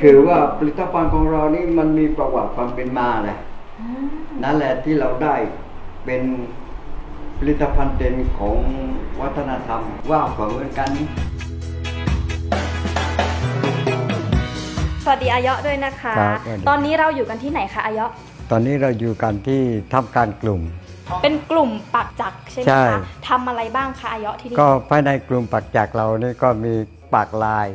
คือว่าผลิตภัณฑ์ของเรานี่มันมีประวัติความเป็นมาแหละนั่นแหละที่เราได้เป็นผลิตภัณฑ์เด่นของวัฒนธรรมว่าวของเหมือนกันนี่สวัสดีอายะด้วยนะคะ ครับสวัสดี ตอนนี้เราอยู่กันที่ไหนคะอายะตอนนี้เราอยู่กันที่ทำการกลุ่ม เป็นกลุ่มปักจักรใช่ไหมใช่ คะทำอะไรบ้างคะอายะที่นี่ก็ภายในกลุ่มปักจักรเรานี่ก็มีปากลาย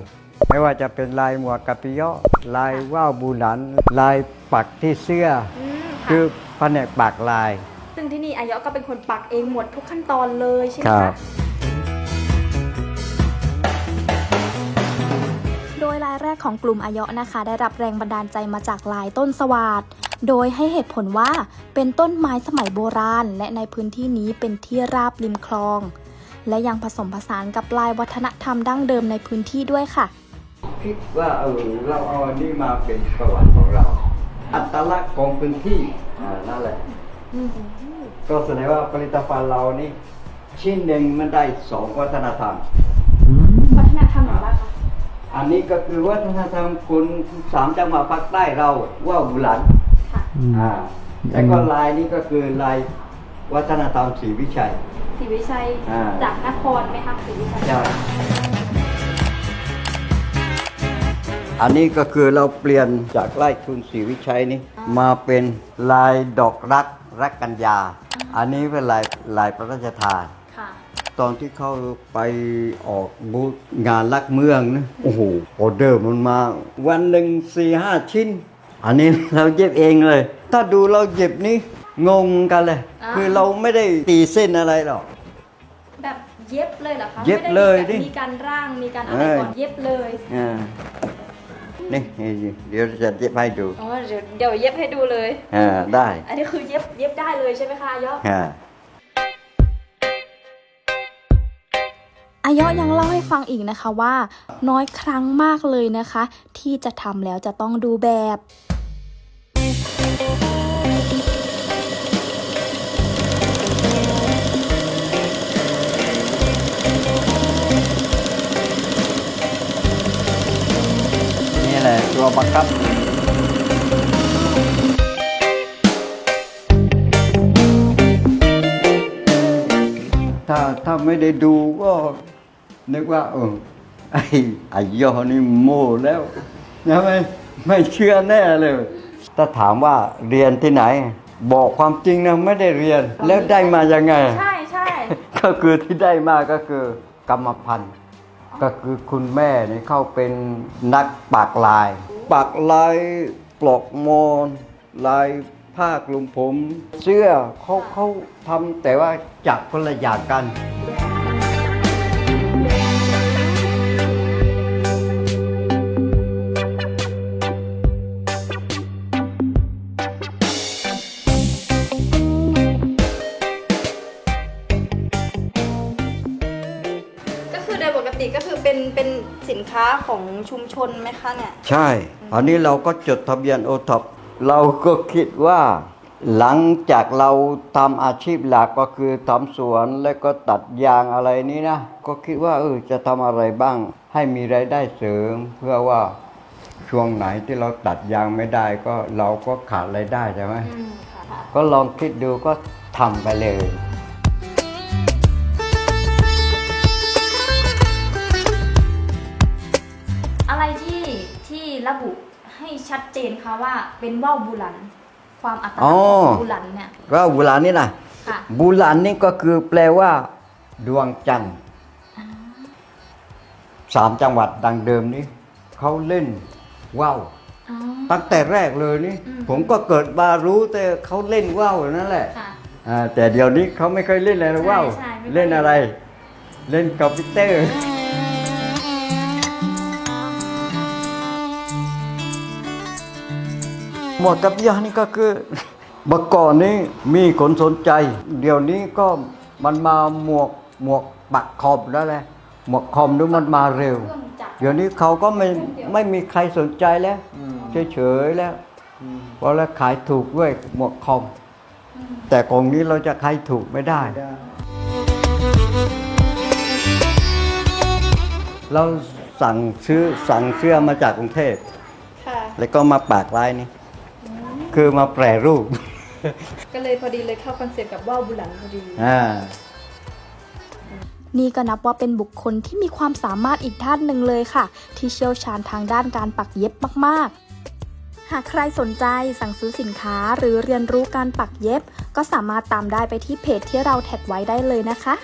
ไม่ว่าจะเป็นลายหมวกกะปิเยาะลายว่าวบูหนัน ลายปักที่เสื้ออืมคืค่ะอแผนกปากลาย ซึ่งที่นี่อายะก็เป็นคนปักเองหมดทุกขั้นตอนเลยใช่ไหมครัคะบ โดยรายแรกของกลุ่มอายะนะคะ ได้รับแรงบันดาลใจมาจากลายต้นสวาดโดยให้เหตุผลว่าเป็นต้นไม้สมัยโบราณ และในพื้นที่นี้เป็นที่ราบริมคลอง และยังผสมผสานกับลายวัฒนธรรมดั้งเดิมในพื้นที่ด้วยค่ะ คิดว่าเออเราเอาอันนี้มาเป็นประวัติของเรา อัตลักษณ์ของพื้นที่อ่านั่นแหละก็แสดงว่าผลิตภัณฑ์เรานี่ชิ้นหนึ่งมันได้สองวัฒนธรรม วัฒนธรรมของเราคะอันนี้ก็คือวัฒนธรรมคนสามจังหวัดภาคใต้เราว่าบุหลันค่ะอ่าแล้วก็ลายนี้ก็คือลายวัฒนธรรมศรีวิชัยศรีวิชัยอ่าจากนครไหมคะศรีวิชัยใช่ อันนี้ก็คือเราเปลี่ยนจากไล่คุณศรีวิชัยนี่มาเป็นลายดอกรักรักกัญญา อันนี้เป็นลายลายพระราชทาน ค่ะ ตอนที่เขาไปออกบูธงานลักเมืองนะโอ้โหออเดอร์มันมาวันหนึ่งสี่ห้าชิ้น อันนี้เราเย็บเองเลย ถ้าดูเราเย็บนี่งงกันเลย อ่า คือเราไม่ได้ตีเส้นอะไรหรอก แบบเย็บเลยเหรอคะเย็บไม่ได้เลยมีดิมีการร่างมีการอะไรเอ้ยก่อนเย็บเลย อ่า นี่เดี๋ยวจะเย็บให้ดูอ๋อเดี๋ยวเดี๋ยวเย็บให้ดูเลยอ่าได้ อันนี้คือเย็บเย็บได้เลยใช่ไหมคะอายะอ่าอายะยังเล่าให้ฟังอีกนะคะว่า น้อยครั้งมากเลยนะคะ ที่จะทำแล้วจะต้องดูแบบ ตัวบังคับถ้าถ้าไม่ได้ดูก็นึกว่าเออไอ้ไอ้ยอนี่โม่แล้วนะไม่ไม่เชื่อแน่เลย ถ้าถามว่าเรียนที่ไหน บอกความจริงนะไม่ได้เรียนแล้วได้มายังไง ใช่ใช่ก็คือที่ได้มาก็คือกรรมพันธุ์ ก็คือคุณแม่นี่เขาเป็นนักปากลายปากลายปลอกมอนลายผ้ากลุมผม เสื้อเขาเขาทำแต่ว่าจากคนละอย่างกัน ติก็คือเป็นเป็นสินค้าของชุมชนไหมคะเนี่ย ใช่ อันนี้เราก็จดทะเบียนโอท็อปเราก็คิดว่า หลังจากเราทำอาชีพหลักก็คือทำสวนและก็ตัดยางอะไรนี้นะ ก็คิดว่าเออจะทำอะไรบ้าง ให้มีรายได้เสริม เพื่อว่าช่วงไหนที่เราตัดยางไม่ได้ก็เราก็ขาดรายได้ใช่ไหมอืมค่ะก็ลองคิดดูก็ทำไปเลย ระบุให้ชัดเจนคะว่าเป็นว่าวบุหลัน ความอัตลักษณ์ของบุหลันเนี่ยก็บุหลานนี่นะค่ะบุหลานนี่ก็คือแปลว่า ดวงจันทร์สามจังหวัดดังเดิมนี้เขาเล่นว่าวอ๋อ ตั้งแต่แรกเลยนี่ อืม ผมก็เกิดมารู้แต่เขาเล่นว่าวนั่นแหละค่ะ อ่าแต่เดี๋ยวนี้เขาไม่เคยเล่นอะไรว่าวใช่ไม่ค่อย เล่นอะไร เล่นคอมพิวเตอร์ หมวกกับยานี่ก็คือเมื่อก่อนนี้มีคนสนใจ เดี๋ยวนี้ก็มันมาหมวกหมวกปักคอมแล้วแหละหมวกคอมนี่มันมาเร็วเครื่องจักรเดี๋ยวนี้เขาก็ไม่ไม่มีใครสนใจแล้วเฉยๆแล้วเพราะแล้วขายถูกด้วยหมวกคอม แต่ของนี้เราจะขายถูกไม่ได้ เราสั่งซื้อสั่งเสื้อมาจากกรุงเทพแล้วก็มาปากลายนี่ คือมาแปรรูป ก็เลยพอดีเลยเข้าคอนเซ็ปต์กับว่าวบุหลันพอดีอ่า นี่ก็นับว่าเป็นบุคคลที่มีความสามารถอีกด้านหนึ่งเลยค่ะ ที่เชี่ยวชาญทางด้านการปักเย็บมาก ๆ หากใครสนใจสั่งซื้อสินค้าหรือเรียนรู้การปักเย็บ ก็สามารถตามได้ไปที่เพจที่เราแท็กไว้ได้เลยนะคะ